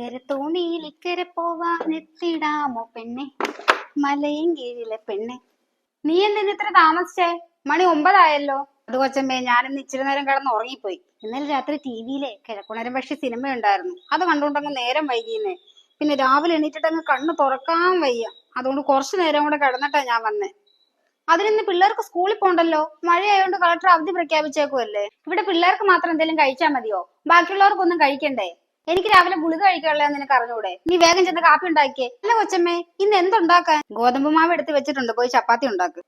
അക്കരെ തോണിയിൽ ഇക്കരെ പോവാൻ എത്തിടാമോ പെണ്ണെ? മലയും കീഴിലെ പെണ്ണെ. നീ എന്തിന് ഇത്ര താമസിച്ചേ? മണി ഒമ്പതായല്ലോ. അത് കൊച്ചമ്മേ ഞാനിന്ന് ഇച്ചിരി നേരം കിടന്ന് ഉറങ്ങിപ്പോയി. ഇന്നലെ രാത്രി ടി വിയിലെ കിഴക്കുണരം പക്ഷി സിനിമ ഉണ്ടായിരുന്നു അത് കണ്ടുകൊണ്ടങ്ങ് നേരം വൈകിയെന്നേ പിന്നെ രാവിലെ എണീറ്റിട്ടങ്ങ് കണ്ണ് തുറക്കാൻ വയ്യ. അതുകൊണ്ട് കുറച്ചു നേരം കൂടെ കിടന്നിട്ടാ ഞാൻ വന്നേ. അതിനിന്ന് പിള്ളേർക്ക് സ്കൂളിൽ പോണ്ടല്ലോ? മഴയായതുകൊണ്ട് കളക്ടർ അവധി പ്രഖ്യാപിച്ചേക്കുമല്ലേ ഇവിടെ പിള്ളേർക്ക് മാത്രം എന്തെങ്കിലും കഴിച്ചാൽ മതിയോ? ബാക്കിയുള്ളവർക്കൊന്നും കഴിക്കണ്ടേ? എനിക്ക് രാവിലെ ഗുളിക കഴിക്കാനുള്ളതെന്ന് നിനക്ക് അറിഞ്ഞൂടെ? നീ വേഗം ചെന്ന് കാപ്പി ഉണ്ടാക്കിയേ. അല്ല കൊച്ചമ്മേ ഇന്ന് എന്തുണ്ടാക്കാൻ? ഗോതമ്പ് മാവ് എടുത്ത് വെച്ചിട്ടുണ്ട് പോയി ചപ്പാത്തി ഉണ്ടാക്ക്.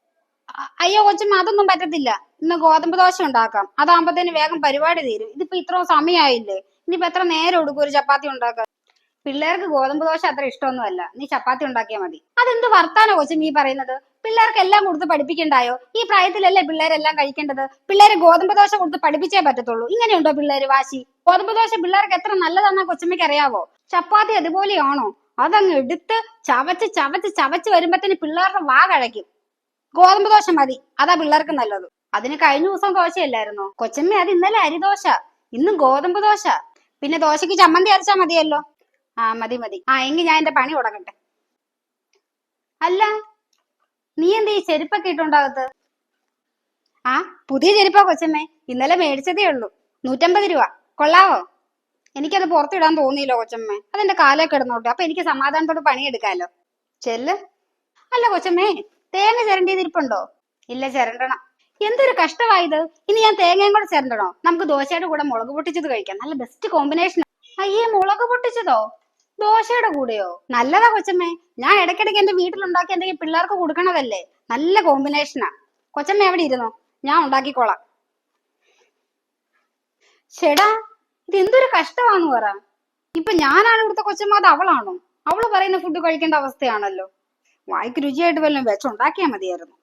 അയ്യോ കൊച്ചമ്മ അതൊന്നും പറ്റത്തില്ല. ഇന്ന് ഗോതമ്പ് ദോശ ഉണ്ടാക്കാം. അതാകുമ്പത്തേന് വേഗം പരിപാടി തീരും. ഇതിപ്പോ ഇത്ര സമയമായില്ലേ ഇനിയിപ്പോ എത്ര നേരം എടുക്കും ഒരു ചപ്പാത്തി ഉണ്ടാക്കാൻ? പിള്ളേർക്ക് ഗോതമ്പ് ദോശ അത്ര ഇഷ്ടമൊന്നുമല്ല. നീ ചപ്പാത്തി ഉണ്ടാക്കിയാൽ മതി. അതെന്ത് വർത്താനോ കൊച്ചമ്മ ഈ പറയുന്നത്? പിള്ളേർക്ക് എല്ലാം കൊടുത്ത് പഠിപ്പിക്കണ്ടായോ? ഈ പ്രായത്തിലല്ലേ പിള്ളേരെല്ലാം കഴിക്കേണ്ടത്? പിള്ളേരെ ഗോതമ്പ് ദോശ കൊടുത്ത് പഠിപ്പിച്ചേ പറ്റത്തുള്ളൂ. ഇങ്ങനെയുണ്ടോ പിള്ളേര് വാശി? ഗോതമ്പ് ദോശ പിള്ളേർക്ക് എത്ര നല്ലതാണെന്ന കൊച്ചമ്മയ്ക്ക് അറിയാവോ? ചപ്പാത്തി അതുപോലെയാണോ? അതങ്ങ് എടുത്ത് ചവച്ച് ചവച്ച് ചവച്ച് വരുമ്പത്തേന് പിള്ളേരുടെ വാ കഴിക്കും ഗോതമ്പ് ദോശ മതി. അതാ പിള്ളേർക്ക് നല്ലത്. അതിന് കഴിഞ്ഞ ദിവസം ദോശയല്ലായിരുന്നോ? കൊച്ചമ്മ അത് ഇന്നലെ അരിദോശ ഇന്ന് ഗോതമ്പ് ദോശ. പിന്നെ ദോശയ്ക്ക് ചമ്മന്തി അരച്ചാ മതിയല്ലോ? ആ മതി മതി. ആ എങ്കിൽ ഞാൻ എന്റെ പണി തുടങ്ങട്ടെ. അല്ല നീ എന്താ ഈ ചെരുപ്പൊക്കെ ഇട്ടുണ്ടാകത്ത്? ആ പുതിയ ചെരുപ്പാ കൊച്ചമ്മേ. ഇന്നലെ മേടിച്ചതേ ഉള്ളൂ. നൂറ്റമ്പത് രൂപ. കൊള്ളാവോ? എനിക്കത് പുറത്തിടാൻ തോന്നിയില്ല കൊച്ചമ്മേ. അതെന്റെ കാലൊക്കെ ഇടുന്നോട്ടെ അപ്പൊ എനിക്ക് സമാധാനത്തോട് പണിയെടുക്കാലോ. ചെല്ല്. അല്ല കൊച്ചമ്മേ തേങ്ങ ചിരണ്ടിയത് ഇരിപ്പുണ്ടോ ഇല്ല ചിരണ്ടണം. എന്തൊരു കഷ്ടമായത്. ഇനി ഞാൻ തേങ്ങയും കൂടെ ചിരണ്ടണോ? നമുക്ക് ദോശയുടെ കൂടെ മുളക് പൊട്ടിച്ചത് കഴിക്കാം. നല്ല ബെസ്റ്റ് കോമ്പിനേഷൻ അയ്യേ മുളക് പൊട്ടിച്ചതോ? ദോശയുടെ കൂടെയോ? നല്ലതാ കൊച്ചമ്മേ. ഞാൻ ഇടയ്ക്കിടയ്ക്ക് എന്റെ വീട്ടിലുണ്ടാക്കി എന്തെങ്കിലും പിള്ളേർക്ക് കൊടുക്കണതല്ലേ? നല്ല കോമ്പിനേഷനാ കൊച്ചമ്മ എവിടെ ഇരുന്നോ? ഞാൻ ഉണ്ടാക്കിക്കോളാം. ചേടാ ഇത് എന്തൊരു കഷ്ടമാണെന്ന് പറ. ഇപ്പൊ ഞാനാണ് ഇവിടുത്തെ കൊച്ചമ്മ അത് അവളാണോ? അവൾ പറയുന്ന ഫുഡ് കഴിക്കേണ്ട അവസ്ഥയാണല്ലോ. വായിക്ക് രുചിയായിട്ട് വല്ലതും വെച്ചുണ്ടാക്കിയാൽ മതിയായിരുന്നു.